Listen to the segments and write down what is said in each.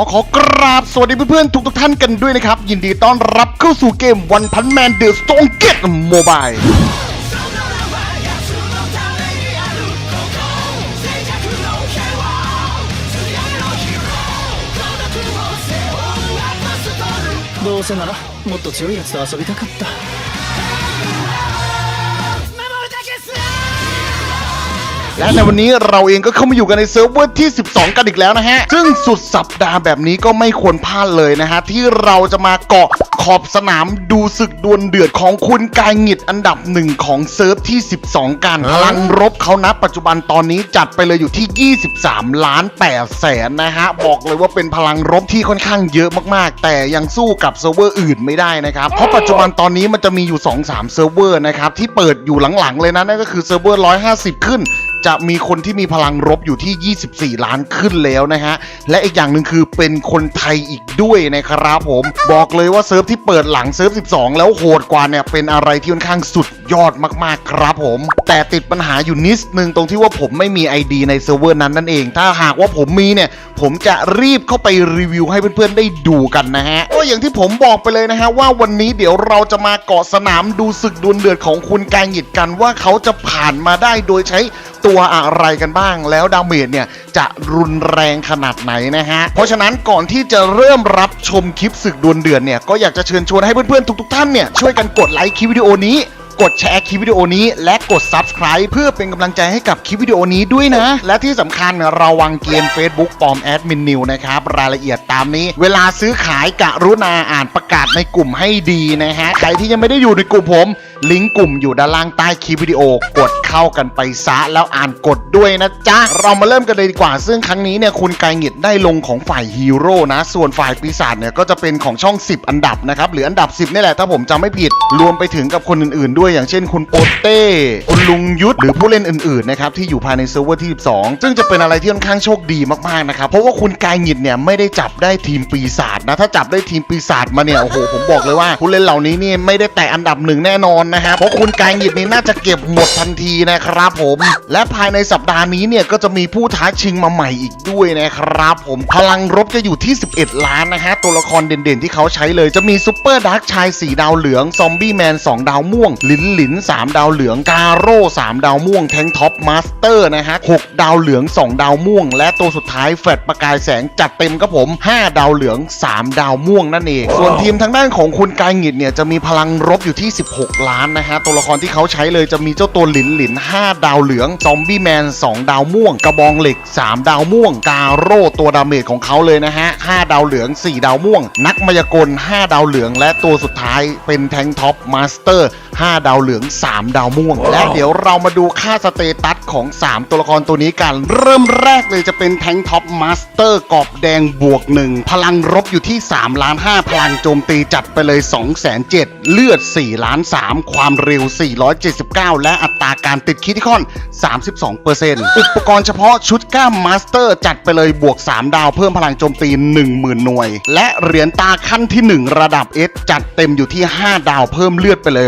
ขอกราบสวัสดีเพื่อนๆ ทุกทุกๆท่านกันด้วยนะครับ ยินดีต้อนรับเข้าสู่เกมวันพันแมนเดอะสโตนเกตโมบาย どうせならもっと強いやつと遊びたかった และในวันนี้เราเองก็เข้ามาอยู่กันในเซิร์ฟเวอร์ที่ 12 กันอีกแล้วนะฮะ ซึ่งสุดสัปดาห์แบบนี้ก็ไม่ควรพลาดเลยนะฮะ ที่เราจะมาเกาะขอบสนามดูศึกดวลเดือดของคุณกายหงิดอันดับหนึ่งของเซิร์ฟที่ 12 กันพลังรบเขานะปัจจุบันตอนนี้จัดไปเลยอยู่ที่ 23 ล้าน8แสนนะฮะ บอกเลยว่าเป็นพลังรบที่ค่อนข้างเยอะมากๆ แต่ยังสู้กับเซิร์ฟเวอร์อื่นไม่ได้นะครับ เพราะปัจจุบันตอนนี้มันจะมีอยู่ 2-3 เซิร์ฟเวอร์นะครับที่เปิดอยู่หลังๆเลยนะนั่นก็คือเซิร์ฟเวอร์ 150 ขึ้น จะมีคนที่มีพลังรบอยู่ที่ 24 ล้านขึ้นแล้วนะฮะ และอีกอย่างหนึ่งคือเป็นคนไทยอีกด้วยนะครับผม บอกเลยว่าเซิร์ฟที่เปิดหลังเซิร์ฟ 12 แล้วโหดกว่าเนี่ยเป็นอะไรที่ค่อนข้างสุดยอดมากๆครับผม แต่ติดปัญหาอยู่นิดนึงตรงที่ว่าผมไม่มี ID ในเซิร์ฟเวอร์นั้นนั่นเอง ถ้าหากว่าผมมีเนี่ย ผมจะรีบเข้าไปรีวิวให้เพื่อนๆได้ดูกันนะฮะก็อย่างที่ผมบอกไปเลยนะฮะว่าวันนี้เดี๋ยวเราจะมาเกาะสนามดูศึกดวลเดือดของคุณกายหงิดกันว่าเขาจะผ่านมาได้โดยใช้ตัวอะไรกันบ้าง แล้วดาเมจเนี่ยจะรุนแรงขนาดไหนนะฮะเพราะฉะนั้นก่อนที่จะเริ่มรับชมคลิปศึกดวลเดือดเนี่ยก็อยากจะเชิญชวนให้เพื่อนๆทุกๆท่านเนี่ยช่วยกันกดไลค์คลิปวิดีโอนี้ กดแชร์คลิปวิดีโอนี้ และกด Subscribe เพื่อเป็นกำลังใจให้กับคลิปวิดีโอนี้ด้วยนะ และที่สำคัญเราวางเกม Facebook ปลอมแอดมินนิวนะครับ รายละเอียดตามนี้ เวลาซื้อขายกะรุณาอ่านประกาศในกลุ่มให้ดีนะฮะใครที่ยังไม่ได้อยู่ในกลุ่มผม ลิงก์กลุ่มอยู่ด้านล่างใต้คลิปวิดีโอกดเข้ากันไปซะแล้วอ่านกดด้วยนะจ๊ะ เรามาเริ่มกันเลยดีกว่า ซึ่งครั้งนี้เนี่ยคุณกายหงิดได้ลงของฝ่ายฮีโร่นะ ส่วนฝ่ายปีศาจเนี่ยก็จะเป็นของช่อง 10 อันดับนะครับ หรืออันดับ 10นี่แหละถ้าผมจำไม่ผิด รวมไปถึงกับคนอื่นๆ ด้วยอย่างเช่น คุณโปเต้คุณลุงยุทธหรือผู้เล่นอื่นๆนะครับที่อยู่ภายในเซิร์ฟเวอร์ที่ 12 ซึ่งจะเป็นอะไรที่ค่อนข้างโชคดีมากๆนะครับเพราะว่าคุณกายหงิดเนี่ยไม่ได้จับได้ทีมปีศาจนะถ้าจับได้ทีมปีศาจมาเนี่ยโอ้โหผมบอกเลยว่าผู้เล่นเหล่านี้นี่ไม่ได้แตะอันดับหนึ่งแน่นอนนะฮะเพราะคุณกายหงิดนี่น่าจะเก็บหมดทันทีนะครับผม และภายในสัปดาห์นี้เนี่ยก็จะมีผู้ท้าชิงมาใหม่อีกด้วยนะครับผม พลังรบจะอยู่ที่ 11 ล้านนะฮะ ตัวละครเด่นๆที่เขาใช้เลยจะมีซูเปอร์ดาร์กชาย 4 ดาวเหลือง ซอมบี้แมน 2 ดาวม่วง ลินลิน 3 ดาวเหลือง กาโร่ 3 ดาวม่วง แทงท็อปมาสเตอร์นะฮะ 6 ดาวเหลือง 2 ดาวม่วง และตัวสุดท้ายแฟลตประกายแสงจัดเต็มครับผม 5 ดาวเหลือง 3 ดาวม่วงนั่นเอง ส่วนทีมทางด้านของคุณกายหงิดเนี่ยจะมีพลังรบอยู่ที่ 16 ล้านนะฮะตัวละครที่เขาใช้เลยจะมีเจ้าตัวหลินหลิน 5 ดาวเหลือง ซอมบี้แมน 2 ดาวม่วง กระบองเหล็ก 3 ดาวม่วง กาโร่ตัวดาเมจของเขาเลยนะฮะ 5 ดาวเหลือง 4 ดาวม่วง นักมายากล 5 ดาวเหลือง และตัวสุดท้ายเป็นแทงท็อปมาสเตอร์ 5 ดาวเหลือง 3 ดาวม่วง และเดี๋ยวเรามาดูค่าสเตตัสของ 3 ตัวละครตัวนี้กัน เริ่มแรกเลยจะเป็นแทงท็อปมาสเตอร์กรอบแดงบวก 1 พลังรบอยู่ที่3ล้าน5พลังโจมตีจัดไปเลย2 7 0 0 0เลือด4ล้าน3ความเร็ว 479 และอัตราการติดคิทิคอน 32%อุปกรณ์เฉพาะชุดก้ามมาสเตอร์จัดไปเลยบวก 3 ดาวเพิ่มพลังโจมตี 10,000 หน่วย และเหรียญตาขั้นที่ 1 ระดับ S จัดเต็มอยู่ที่ 5 ดาวเพิ่มเลือดไปเลย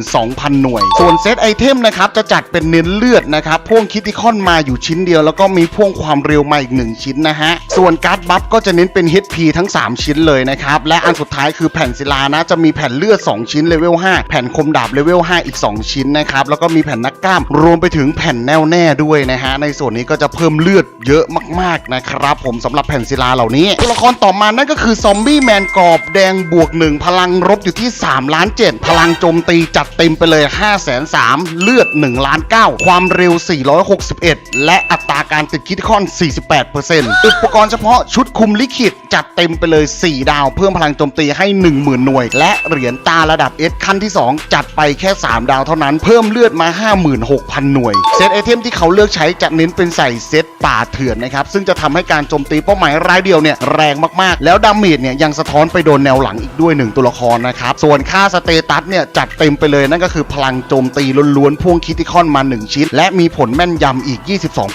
62,000 หน่วย ส่วนเซตไอเทมนะครับ จะจัดเป็นเน้นเลือดนะครับพ่วงคิติคอนมาอยู่ชิ้นเดียว แล้วก็มีพ่วงความเร็วมาอีก 1 ชิ้นนะฮะ ส่วนการ์ดบัฟก็จะเน้นเป็น HP ทั้ง 3 ชิ้นเลยนะครับและอันสุดท้ายคือแผ่นศิลานะจะมีแผ่นเลือด 2 ชิ้นเลเวล5แผ่นคมดาบเลเวล 5 อีก 2 ชิ้นนะครับ แล้วก็มีแผ่นนักกล้าม รวมไปถึงแผ่นแน่วแน่ด้วยนะฮะ ในส่วนนี้ก็จะเพิ่มเลือดเยอะมากๆนะครับ ผมสำหรับแผ่นศิลาเหล่านี้ตัวละครต่อมานั่นก็คือซอมบี้แมนกรอบแดงบวก 1 พลังรบอยู่ที่3ล้าน7พลังโจมตีจัดเต็มไปเลย 5 3 0 0 0เลือด1ล้าน9ความเร็ว 461 และอัตราการติดคิดคอน 48%อุปกรณ์เฉพาะชุดคุมลิขิตจัดเต็มไปเลย 4 ดาว เพิ่มพลังโจมตีให้ 10,000 หน่วย และเหรียญตาระดับ S ขั้นที่ 2จัดไปแค่ 3 ดาวเท่านั้น เพิ่มเลือดมา 56,000 หน่วย เซตไอเทมที่เขาเลือกใช้จะเน้นเป็นใส่เซต ป่าเถื่อนนะครับ ซึ่งจะทำให้การโจมตีเป้าหมายรายเดียวเนี่ยแรงมากๆ แล้วดาเมจเนี่ยยังสะท้อนไปโดนแนวหลังอีกด้วย 1 ตัวละครนะครับ ส่วนค่าสเตตัสเนี่ยจัดเต็มไปเลยนั่นก็คือพลังโจมตีล้วนๆพ่วงคิติคอนมา 1 ชิ้น และมีผลแม่นยำอีก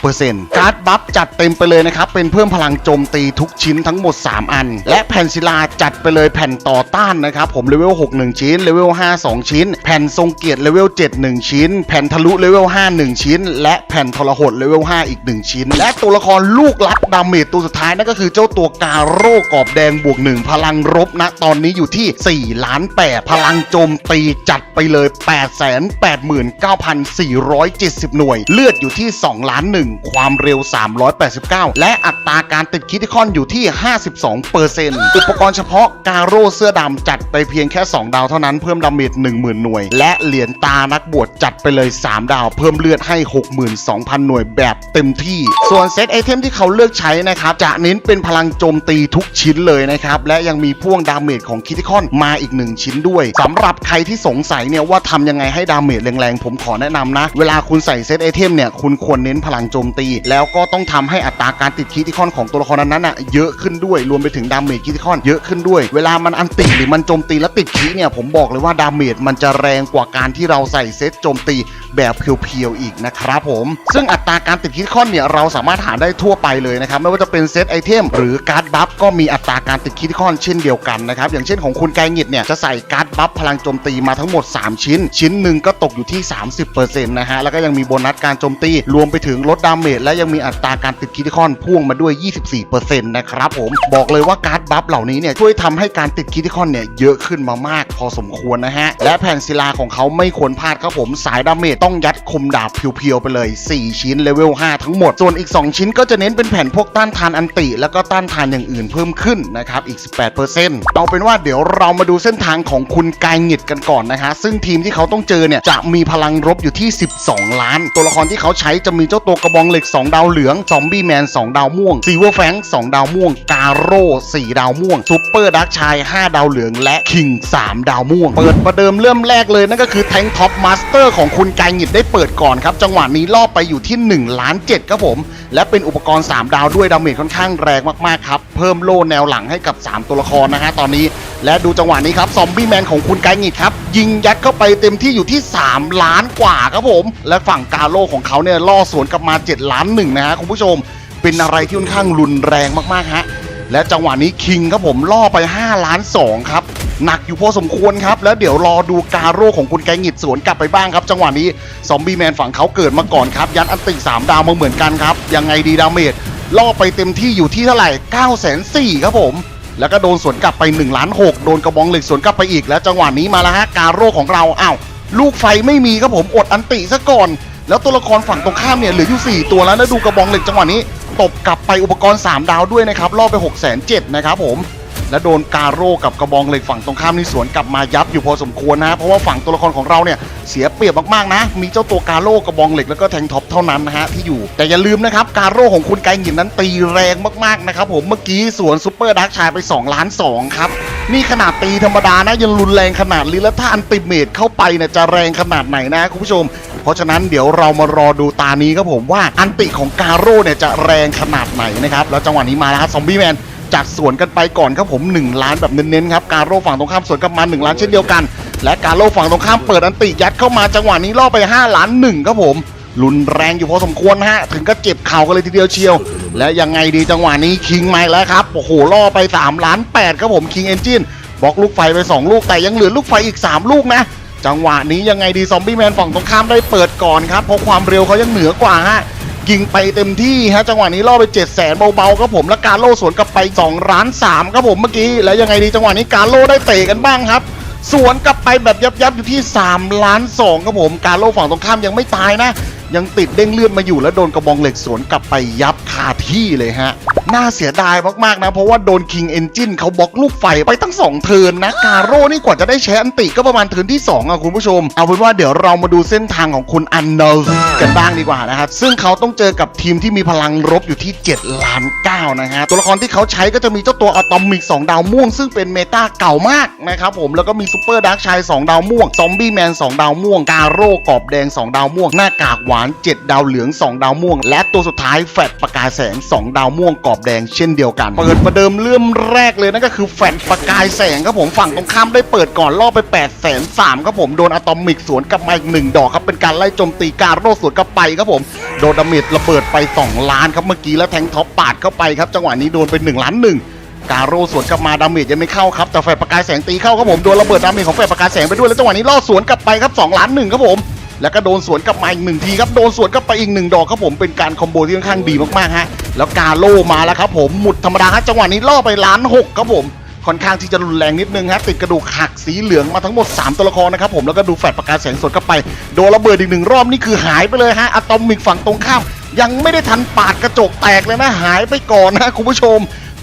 22%การ์ดบัฟจัดเต็มไปเลยนะครับ เป็นเพิ่มพลังโจมตีทุกชิ้นทั้งหมด 3 อัน และแผ่นศิลาจัดไปเลยแผ่นต่อต้านนะครับผมเลเวล6 1 ชิ้นเลเวล5 2 ชิ้น แผ่นทรงเกียรติเลเวล7 1 ชิ้น แผ่นทะลุเลเวล5 1 ชิ้น และแผ่นทรหดเลเวล5อีก 1 ชิ้นและตัวละครลูกรักดาเมจตัวสุดท้ายนั่นก็คือเจ้าตัวกาโร่กรอบแดงบวกหนึ่งพลังรบนะตอนนี้อยู่ที่ 4 ล้าน8พลังโจมตีจัดไปเลย 8 8 9 4 7 0 หน่วย เลือดอยู่ที่ 2 ล้าน1ความเร็ว 389 และอัตราการติดคิติคอนอยู่ที่ 52เปอร์เซ็นต์อุปกรณ์เฉพาะกาโร่เสื้อดำจัดไปเพียงแค่ 2 ดาวเท่านั้นเพิ่มดาเมจ10,000 หน่วย และเหรียญตานักบวชจัดไปเลย 3 ดาวเพิ่มเลือดให้ 62,000 หน่วยแบบเต็มที่ส่วนเซตไอเทมที่เขาเลือกใช้นะครับ จะเน้นเป็นพลังโจมตีทุกชิ้นเลยนะครับ และยังมีพ่วงดาเมจของคิติคอนมาอีก1ชิ้นด้วยสำหรับใครที่สงสัยเนี่ยว่าทำยังไงให้ดาเมจแรงๆ ผมขอแนะนำนะ เวลาคุณใส่เซตไอเทมเนี่ยคุณควรเน้นพลังโจมตี แล้วก็ต้องทำให้อัตราการติดคิติคอนของตัวละครนั้นๆน่ะเยอะขึ้นด้วยรวมไปถึงดาเมจคิติคอนเยอะขึ้นด้วย เวลามันอันติหรือมันโจมตีแล้วติดคิเนี่ยผมบอกเลยว่าดาเมจมันจะแรงกว่าการที่เราใส่เซตโจมตีแบบเพียวๆอีกนะครับผม ซึ่งอัตราการติดคิติคอนเนี่ยเราสามารถหาได้ทั่วไปเลยนะครับไม่ว่าจะเป็นเซตไอเทมหรือการ์ดบัฟก็มีอัตราการติดคิติคอนเช่นเดียวกันนะครับอย่างเช่นของคุณไกงิดเนี่ยจะใส่การ์ดบัฟพลังโจมตีมาทั้งหมด 3 ชิ้น ชิ้นหนึ่งก็ตกอยู่ที่ 30%นะฮะแล้วก็ยังมีโบนัสการโจมตีรวมไปถึงลดดาเมจและยังมีอัตราการติดคิติคอนพ่วงมาด้วย 24%นะครับผมบอกเลยว่าการ์ดบัฟเหล่านี้เนี่ยช่วยทำให้การติดคิติคอนเนี่ยเยอะขึ้นมามากพอสมควรนะฮะและแผ่นศิลาของเขาไม่ควรพลาดครับผมสายดาเมจต้องยัดคมดาบเพียวๆไปเลย 4 ชิ้นเลเวล 5 ทั้งหมด ส่วนอีก 2 ชิ้นก็จะเน้นเป็นแผ่นพวกต้านทานอันติ แล้วก็ต้านทานอย่างอื่นเพิ่มขึ้นนะครับอีก 18%เอาเป็นว่าเดี๋ยวเรามาดูเส้นทางของคุณกายหงิดกันก่อนนะฮะซึ่งทีมที่เขาต้องเจอเนี่ยจะมีพลังรบอยู่ที่ 12 ล้าน ตัวละครที่เขาใช้จะมีเจ้าตัวกระบองเหล็ก 2 ดาวเหลืองซอมบี้แมน 2 ดาวม่วงซีเวอร์แฟง2ดาวม่วง กาโร่4ดาวม่วงซูเปอร์ดักชาย 5 ดาวเหลืองและคิง 3 ดาวม่วง เปิดประเดิมเริ่มแรกเลยนั่นก็คือแทงท็อปมาสเตอร์ของคุณกายหงิดได้เปิดก่อนครับ จังหวะนี้ล่อไปอยู่ที่1ล้าน7ครับผม และเป็นอุปกรณ์ 3 ดาวด้วยดาเมจค่อนข้างแรงมากๆครับ เพิ่มโล่แนวหลังให้กับ 3 ตัวละครนะฮะตอนนี้ และดูจังหวะนี้ครับซอมบี้แมนของคุณไกงิดครับ ยิงยัดเข้าไปเต็มที่อยู่ที่ 3 ล้านกว่าครับผม และฝั่งกาโลของเขาเนี่ยล่อสวนกลับมา 7 ล้านหนึ่งนะฮะคุณผู้ชม เป็นอะไรที่ค่อนข้างรุนแรงมากๆฮะและจังหวะนี้คิงครับผมล่อไป 5 ล้าน2ครับ หนักอยู่พอสมควรครับ แล้วเดี๋ยวรอดูการโร่ของคุณไกงิดสวนกลับไปบ้างครับ จังหวะนี้ซอมบี้แมนฝั่งเขาเกิดมาก่อนครับ ยัดอันติ3ดาวมาเหมือนกันครับ ยังไงดีดาเมจล่อไปเต็มที่อยู่ที่เท่าไหร่9 4 0 0 0ครับผม แล้วก็โดนสวนกลับไป1ล้าน6โดนกระบองเหล็กสวนกลับไปอีกแล้วจังหวะนี้มาแล้วฮะการโร่ของเราอ้าวลูกไฟไม่มีครับผมอดอันติซะก่อนแล้วตัวละครฝั่งตรงข้ามเนี่ยเหลืออยู่ 4 ตัวแล้วแล้วดูกระบองเหล็กจังหวะนี้ ตบกลับไปอุปกรณ์ 3 ดาวด้วยนะครับล่อไป 6 7 0 0 0นะครับผม และโดนกาโร่กับกระบองเหล็กฝั่งตรงข้ามนี่สวนกลับมายับอยู่พอสมควรนะเพราะว่าฝั่งตัวละครของเราเนี่ยเสียเปรียบมากๆนะ มีเจ้าตัวกาโร่กระบองเหล็กแล้วก็แทงท็อปเท่านั้นนะฮะที่อยู่ แต่อย่าลืมนะครับกาโร่ของคุณไกหยินนั้นตีแรงมากๆนะครับผมเมื่อกี้สวนซูเปอร์ดักชายไป2ล้าน2ครับนี่ขนาดตีธรรมดานะยังรุนแรงขนาดนี้แล้วถ้าอันติเมตเข้าไปเนี่ยจะแรงขนาดไหนนะคุณผู้ชม เพราะฉะนั้นเดี๋ยวเรามารอดูตานี้ครับผมว่าอันติของกาโร่เนี่ยจะแรงขนาดไหนนะครับแล้วจังหวะนี้มาแล้วครับซอมบี้แมน จัดสวนกันไปก่อนครับผม 1 ล้านแบบเน้นๆครับการโร่ฝั่งตรงข้ามสวนกลับมา1ล้านเช่นเดียวกัน และการโร่ฝั่งตรงข้ามเปิดอันติยัดเข้ามาจังหวะนี้ล่อไป5ล้าน1ครับผมรุนแรงอยู่พอสมควรฮะ ถึงก็เจ็บเข่ากันเลยทีเดียวเชียว และยังไงดีจังหวะนี้คิงมาแล้วครับ โอ้โหล่อไป3ล้าน8ครับผมคิงเอนจินบล็อกลูกไฟไป 2 ลูกแต่ยังเหลือลูกไฟอีก 3 ลูกนะ จังหวะนี้ยังไงดีซอมบี้แมนฝั่งตรงข้ามได้เปิดก่อนครับ เพราะความเร็วเขายังเหนือกว่าฮะ ยิงไปเต็มที่ฮะจังหวะนี้ล่อไป7 0 0 0 0นเบาๆครับผมและการโล่สวนกลับไป2ล้าน3ครับผมเมื่อกี้แล้วยังไงดีจังหวะนี้การโล่ได้เตะกันบ้างครับสวนกลับไปแบบยับๆอยู่ที่ 3 ล้าน 2 ครับผม การโล่ฝั่งตรงข้ามยังไม่ตายนะ ยังติดเด้งเลื่อนมาอยู่แล้วโดนกระบองเหล็กสวนกลับไปยับคาที่เลยฮะ น่าเสียดายมากๆนะ เพราะว่าโดน King Engine เขาบล็อกลูกไฟไปตั้ง 2 เทิร์นนะกาโร่นี่กว่าจะได้ใช้อันติก็ประมาณเทิร์นที่ 2อะคุณผู้ชม เอาเป็นว่าเดี๋ยวเรามาดูเส้นทางของคุณอันเนลกันบ้างดีกว่านะครับ ซึ่งเขาต้องเจอกับทีมที่มีพลังรบอยู่ที่ 7 ล้าน9นะฮะตัวละครที่เขาใช้ก็จะมีเจ้าตัวอะตอมิก 2 ดาวม่วง ซึ่งเป็นเมตาเก่ามากนะครับผมแล้วก็มีซูเปอร์ดาร์กชาย2ดาวม่วงซอมบี้แมน2ดาวม่วงกาโร่กรอบแดง 2 ดาวม่วง หน้ากากหวาน 7 ดาวเหลือง 2 ดาวม่วง และตัวสุดท้ายแฟดประกายแสง 2 ดาวม่วงกรอบแดงเช่นเดียวกันเปิดประเดิมเริ่มแรกเลยนั่นก็คือแฟดประกายแสงครับผมฝั่งตรงข้ามได้เปิดก่อนล่อไป8 0 0 0 0 3ครับผมโดนอะตอมิกสวนกลับมาอีกหนึ่งดอกครับเป็นการไล่โจมตีการโร่สวนกลับไปครับผมโดนดาเมจระเบิดไป 2 ล้านครับเมื่อกี้แล้วแทงท็อปปาดเข้าไปครับจังหวะนี้โดนไป1ล้านหนึ่งกาโร่สวนกลับมาดาเมจยังไม่เข้าครับแต่แฟร์ประกายแสงตีเข้าครับผมโดนระเบิดดาเมจของแฟร์ประกายแสงไปด้วยแล้วจังหวะนี้ล่อสวนกลับไปครับ2ล้านหนึ่งครับผม แล้วก็โดนสวนกลับมาอีกหนึ่งทีครับโดนสวนกลับไปอีกหนึ่งดอกครับผมเป็นการคอมโบที่ค่อนข้างดีมากๆฮะแล้วกาโลมาแล้วครับผมหมุดธรรมดาฮะจังหวะนี้ล่อไปล้านหกครับผมค่อนข้างที่จะรุนแรงนิดนึงฮะติดกระดูกหักสีเหลืองมาทั้งหมด 3 ตัวละครนะครับผมแล้วก็ดูแฟลชประกายแสงสดเข้าไปโดนระเบิดอีกหนึ่งรอบนี่คือหายไปเลยฮะอะตอมิกฝั่งตรงข้าม ยังไม่ได้ทันปาดกระจกแตกเลยนะหายไปก่อนนะคุณผู้ชม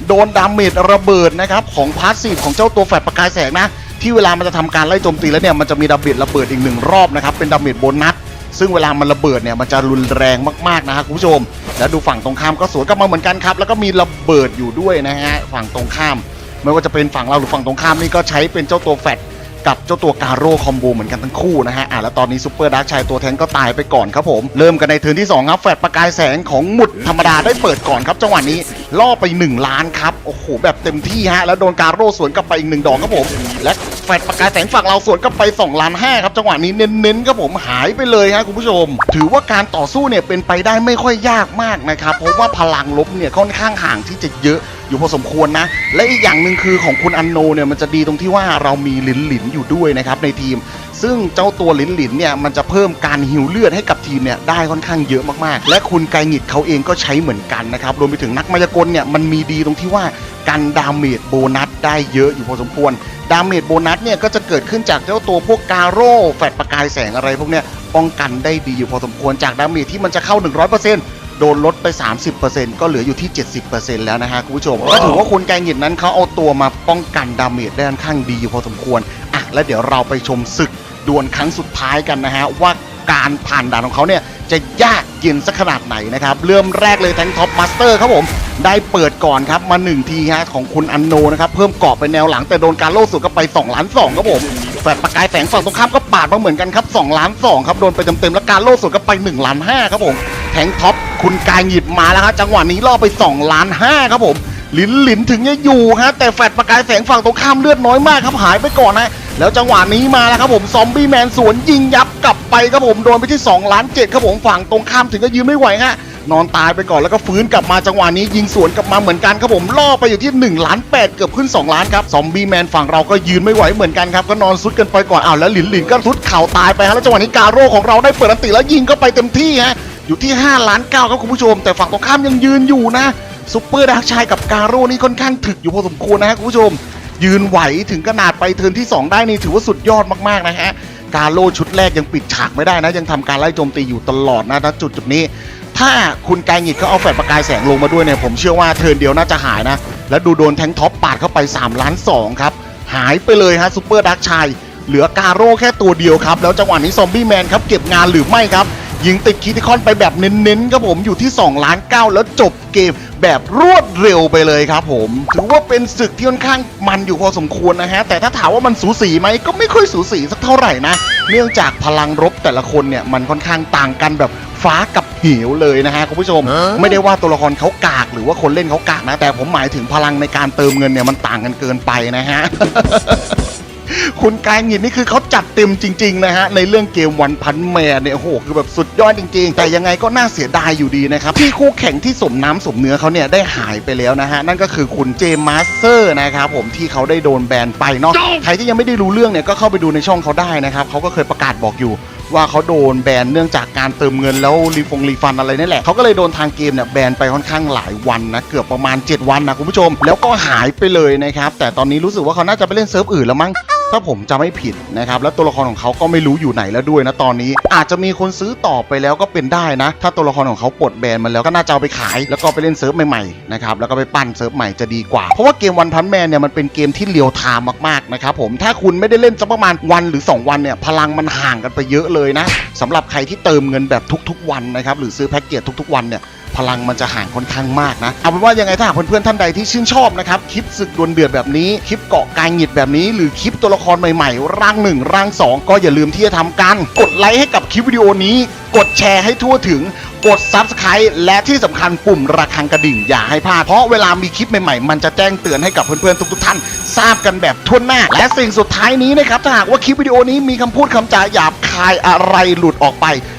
โดนดาเมจระเบิดนะครับของพาสซีฟของเจ้าตัวแฟลชประกายแสงนะ ที่เวลามันจะทำการไล่โจมตีแล้วเนี่ยมันจะมีดาเมจระเบิดอีกหนึ่งรอบนะครับเป็นดาเมจโบนัสซึ่งเวลามันระเบิดเนี่ยมันจะรุนแรงมากๆนะฮะคุณผู้ชม แล้วดูฝั่งตรงข้ามก็สวนกลับมาเหมือนกันครับแล้วก็มีระเบิดอยู่ด้วยนะฮะฝั่งตรงข้าม ไม่ว่าจะเป็นฝั่งเราหรือฝั่งตรงข้ามนี่ก็ใช้เป็นเจ้าตัวแฟตกับเจ้าตัวการโร่คอมโบเหมือนกันทั้งคู่นะฮะอะแล้วตอนนี้ซูเปอร์ดาร์กชายตัวแทงก็ตายไปก่อนครับผม เริ่มกันในเทิร์นที่ 2 ครับ แฟตประกายแสงของหมุดธรรมดาได้เปิดก่อนครับจังหวะนี้ล่อไป 1 ล้านครับ โอ้โห แบบเต็มที่ฮะ แล้วโดนการโร่สวนกลับไปอีกหนึ่งดอกครับผม และแฟตประกายแสงฝั่งเราสวนกลับไป2ล้าน5ครับ จังหวะนี้เน้นๆครับผมหายไปเลยฮะคุณผู้ชม ถือว่าการต่อสู้เนี่ยเป็นไปได้ไม่ค่อยยากมากนะครับ เพราะว่าพลังลบเนี่ยค่อนข้างห่างที่จะเยอะอยู่พอสมควรนะ และอีกอย่างหนึ่งคือของคุณอันโนเนี่ยมันจะดีตรงที่ว่าเรามีหลินหลินอยู่ด้วยนะครับในทีม ซึ่งเจ้าตัวหลินหลินเนี่ยมันจะเพิ่มการหิวเลือดให้กับทีมเนี่ยได้ค่อนข้างเยอะมากๆ และคุณไกงิดเขาเองก็ใช้เหมือนกันนะครับรวมไปถึงนักมายากลเนี่ยมันมีดีตรงที่ว่ากันดาเมจโบนัสได้เยอะอยู่พอสมควร ดาเมจโบนัสเนี่ยก็จะเกิดขึ้นจากเจ้าตัวพวกกาโร่แฟดประกายแสงอะไรพวกเนี้ยป้องกันได้ดีอยู่พอสมควรจากดาเมจที่มันจะเข้า 100%โดนลดไป 30%ก็เหลืออยู่ที่ 70%แล้วนะฮะคุณผู้ชมก็ถือว่าคุณแกหยินนั้นเขาเอาตัวมาป้องกันดาเมจได้ค่อนข้างดีอยู่พอสมควรอะแล้วเดี๋ยวเราไปชมศึก ดวลครั้งสุดท้ายกันนะฮะว่าการผ่านด่านของเขาเนี่ยจะยากเย็นสักขนาดไหนนะครับเริ่มแรกเลยแทงท็อปมาสเตอร์ครับผมได้เปิดก่อนครับมา1ทีฮะของคุณอันโนนะครับเพิ่มเกาะไปแนวหลังแต่โดนการโล่สุดก็ไป2ล้าน2ครับผมแฟดประกายแสงฝั่งตรงข้ามก็ปาดมาเหมือนกันครับ2ล้าน2ครับโดนไปเต็มๆแล้วการโล่สุดก็ไป1ล้าน5ครับผมแทงท็อปคุณกายหยิบมาแล้วครับจังหวะนี้ล่อไป2ล้าน5ครับผมลินลินถึงจะอยู่ฮะแต่แฟดประกายแสงฝั่งตรงข้ามเลือดน้อยมากครับหายไปก่อนนะ แล้วจังหวะนี้มาแล้วครับผมซอมบี้แมนสวนยิงยับกลับไปครับผมโดนไปที่2ล้าน7ครับผมฝั่งตรงข้ามถึงก็ยืนไม่ไหวฮะนอนตายไปก่อนแล้วก็ฟื้นกลับมาจังหวะนี้ยิงสวนกลับมาเหมือนกันครับผมล่อไปอยู่ที่1ล้าน8เกือบขึ้น 2 ล้านครับซอมบี้แมนฝั่งเราก็ยืนไม่ไหวเหมือนกันครับก็นอนซุดกันไปก่อนอ้าวแล้วหลินหลินก็ซุดเข่าตายไปฮะแล้วจังหวะนี้การโร่ของเราได้เปิดอันติแล้วยิงก็ไปเต็มที่ฮะอยู่ที่5ล้าน9ครับคุณผู้ชม แต่ฝั่งตรงข้ามยังยืนอยู่นะซุปเปอร์ดาร์กชายกับการโร่นี่ค่อนข้างถึกอยู่พอสมควรนะฮะคุณผู้ชม ยืนไหวถึงขนาดไปเทินที่ 2 ได้นี่ถือว่าสุดยอดมากๆนะฮะกาโล่ชุดแรกยังปิดฉากไม่ได้นะ ยังทำการไล่โจมตีอยู่ตลอดนะณจุดจุดนี้ ถ้าคุณกายหงิดเขาเอาแฟลชประกายแสงลงมาด้วยเนี่ยผมเชื่อว่าเทินเดียวน่าจะหายนะ แล้วดูโดนแทงท็อปปาดเข้าไป3ล้าน2ครับหายไปเลยฮะซุปเปอร์ดาร์กชายเหลือกาโร่แค่ตัวเดียวครับแล้วจังหวะนี้ซอมบี้แมนครับเก็บงานหรือไม่ครับ ยิงติดคิติคอนไปแบบเน้นๆครับผมอยู่ที่2ล้าน9แล้วจบเกมแบบรวดเร็วไปเลยครับผมถือว่าเป็นศึกที่ค่อนข้างมันอยู่พอสมควรนะฮะ แต่ถ้าถามว่ามันสูสีไหมก็ไม่ค่อยสูสีสักเท่าไหร่นะ เนื่องจากพลังรบแต่ละคนเนี่ยมันค่อนข้างต่างกันแบบฟ้ากับเหวเลยนะฮะคุณผู้ชม ไม่ได้ว่าตัวละครเขากากหรือว่าคนเล่นเขากากนะ แต่ผมหมายถึงพลังในการเติมเงินเนี่ยมันต่างกันเกินไปนะฮะ คุณกายหงิดนี่คือเขาจัดเต็มจริงๆนะฮะในเรื่องเกมวันพันแมนเนี่ยโอ้โหคือแบบสุดยอดจริงๆ แต่ยังไงก็น่าเสียดายอยู่ดีนะครับที่คู่แข่งที่สมน้ำสมเนื้อเขาเนี่ยได้หายไปแล้วนะฮะนั่นก็คือคุณเจมมาสเตอร์นะครับผมที่เขาได้โดนแบนไปเนาะใครที่ยังไม่ได้รู้เรื่องเนี่ยก็เข้าไปดูในช่องเขาได้นะครับเขาก็เคยประกาศบอกอยู่ว่าเขาโดนแบนเนื่องจากการเติมเงินแล้วรีฟงรีฟันอะไรนี่แหละเขาก็เลยโดนทางเกมเนี่ยแบนไปค่อนข้างหลายวันนะเกือบประมาณ 7 วันนะคุณผู้ชม แล้วก็หายไปเลยนะครับแต่ตอนนี้รู้สึกว่าเขาน่าจะไปเล่นเซิร์ฟอื่นแล้วมั้ง ถ้าผมจะไม่ผิดนะครับแล้วตัวละครของเขาก็ไม่รู้อยู่ไหนแล้วด้วยนะตอนนี้ อาจจะมีคนซื้อต่อไปแล้วก็เป็นได้นะ ถ้าตัวละครของเขาปลดแบนมาแล้วก็น่าจะเอาไปขาย แล้วก็ไปเล่นเซิร์ฟใหม่ๆนะครับแล้วก็ไปปั้นเซิร์ฟใหม่จะดีกว่า เพราะว่าเกมวันพันแมนเนี่ยมันเป็นเกมที่เรียวไทม์มากๆนะครับผมถ้าคุณไม่ได้เล่นสักประมาณวันหรือ 2 วันเนี่ยพลังมันห่างกันไปเยอะเลยนะสำหรับใครที่เติมเงินแบบทุก ๆ วันนะครับหรือซื้อแพ็กเกจทุก ๆ วันเนี่ย พลังมันจะห่างค่อนข้างมากนะเอาเป็นว่ายังไงถ้าหากเพื่อนๆท่านใดที่ชื่นชอบนะครับคลิปศึกดวลเดือดแบบนี้คลิปเกาะกายหงิดแบบนี้ หรือคลิปตัวละครใหม่ๆ ร่างหนึ่งร่างสองก็อย่าลืมที่จะทำการกดไลค์ให้กับคลิปวิดีโอนี้ กดแชร์ให้ทั่วถึง กด Subscribe และที่สำคัญปุ่มระฆังกระดิ่งอย่าให้พลาดเพราะเวลามีคลิปใหม่ๆ มันจะแจ้งเตือนให้กับเพื่อนๆทุกๆท่าน ทราบกันแบบทั่วหน้า และสิ่งสุดท้ายนี้นะครับถ้าหากว่าคลิปวิดีโอนี้มีคำพูดคำจาหยาบคายอะไรหลุดออกไป